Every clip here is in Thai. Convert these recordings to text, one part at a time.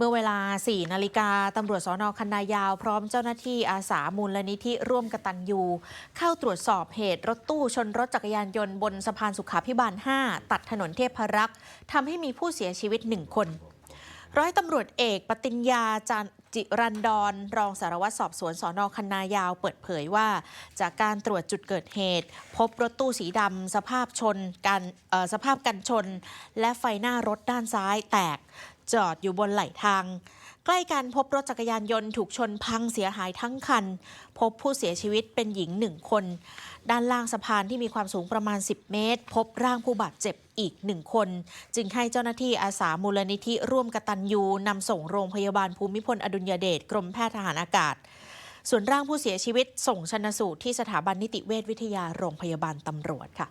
เมื่อเวลา 4 นาฬิกาตำรวจสอนอคันนายาว พร้อมเจ้าหน้าที่อาสามูลนิธิร่วมกตัญญูเข้าตรวจสอบเหตุรถตู้ชนรถจักรยานยนต์บนสะพานสุขาพิบาล 5 ตัดถนนเทพรักษ์ทำให้มีผู้เสียชีวิตหนึ่งคน ร้อยตำรวจเอกปติญญาจันจิรันดรรองสารวัตรสอบสวนสอนอคันนายาวเปิดเผยว่า จากการตรวจจุดเกิดเหตุ พบรถตู้สีดำสภาพชนกันสภาพกันชน และไฟหน้ารถด้านซ้ายแตก จอดอยู่บนไหลทาง ใกล้กันพบรถจักรยานยนต์ถูกชนพังเสียหายทั้งคัน พบผู้เสียชีวิตเป็นหญิงหนึ่งคน ด้านล่างสะพานที่มีความสูงประมาณ 10 เมตร พบร่างผู้บาดเจ็บอีกหนึ่งคน จึงให้เจ้าหน้าที่อาสามูลนิธิร่วมกตัญญูนำส่งโรงพยาบาลภูมิพลอดุลยเดชกรมแพทย์ทหารอากาศ ส่วนร่างผู้เสียชีวิตส่งชนสูตรที่สถาบันนิติเวชวิทยาโรงพยาบาลตำรวจค่ะ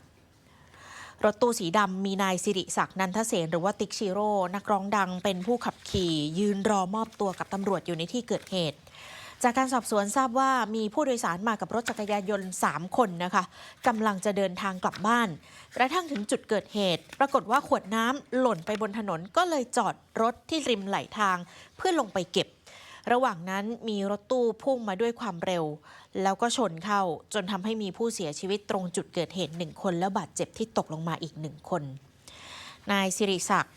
รถตู้สีดำมีนายสิริศักดิ์นันทเสนหรือว่าติ๊กชิโร่นักร้องดังเป็นผู้ขับขี่ยืนรอมอบตัวกับตำรวจอยู่ในที่เกิดเหตุ จากการสอบสวนทราบว่ามีผู้โดยสารมากับรถจักรยานยนต์ 3 คนนะคะกำลังจะเดินทางกลับบ้าน กระทั่งถึงจุดเกิดเหตุ ปรากฏว่าขวดน้ำหล่นไปบนถนนก็เลยจอดรถที่ริมไหลทางเพื่อลงไปเก็บ ระหว่างนั้นมีรถตู้พุ่งมาด้วยความเร็ว แล้วก็ชนเข้าจนทำให้มีผู้เสียชีวิตตรงจุดเกิดเหตุหนึ่งคน และบาดเจ็บที่ตกลงมาอีกหนึ่งคน นายสิริศักดิ์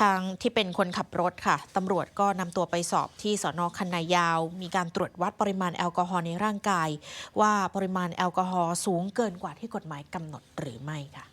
ทางที่เป็นคนขับรถค่ะตำรวจก็นำตัวไปสอบที่สอนอคันนายาว มีการตรวจวัดปริมาณแอลกอฮอล์ในร่างกาย ว่าปริมาณแอลกอฮอล์สูงเกินกว่าที่กฎหมายกำหนดหรือไม่ค่ะ